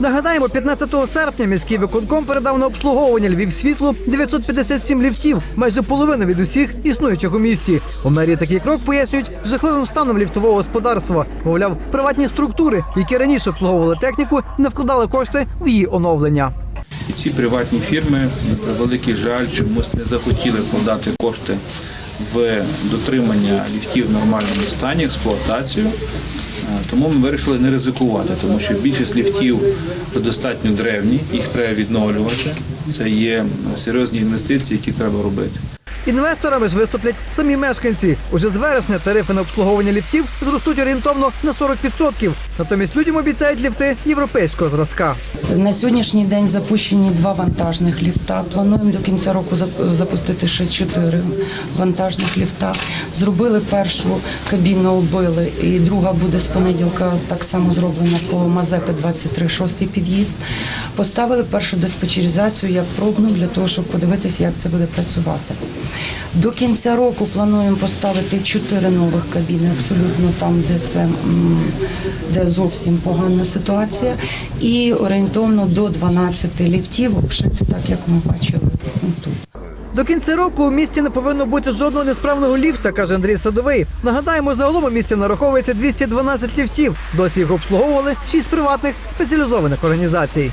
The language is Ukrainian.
Нагадаємо, 15 серпня міський виконком передав на обслуговування Львів світло 957 ліфтів, майже половина від усіх існуючих у місті. У мерії такий крок пояснюють жахливим станом ліфтового господарства. Мовляв, приватні структури, які раніше обслуговували техніку, не вкладали кошти в її оновлення. І ці приватні фірми, на превеликий жаль, чомусь не захотіли вкладати кошти в дотримання ліфтів в нормальному стані, експлуатацію. Тому ми вирішили не ризикувати, тому що більшість ліфтів достатньо древні, їх треба відновлювати. Це є серйозні інвестиції, які треба робити. Інвесторами ж виступлять самі мешканці. Уже з вересня тарифи на обслуговування ліфтів зростуть орієнтовно на 40%. Натомість людям обіцяють ліфти європейського зразка. На сьогоднішній день запущені два вантажних ліфта. Плануємо до кінця року запустити ще чотири вантажних ліфта. Зробили першу кабіну, оббили, і друга буде з понеділка так само зроблена по Мазепи 23, шостий під'їзд. Поставили першу диспетчеризацію як пробну для того, щоб подивитися, як це буде працювати. До кінця року плануємо поставити чотири нових кабіни, абсолютно там, де це де зовсім погана ситуація, і орієнтовно до 12 ліфтів обшити так, як ми бачили тут. До кінця року у місті не повинно бути жодного несправного ліфта, каже Андрій Садовий. Нагадаємо, загалом у місті нараховується 212 ліфтів. Досі їх обслуговували 6 приватних спеціалізованих організацій.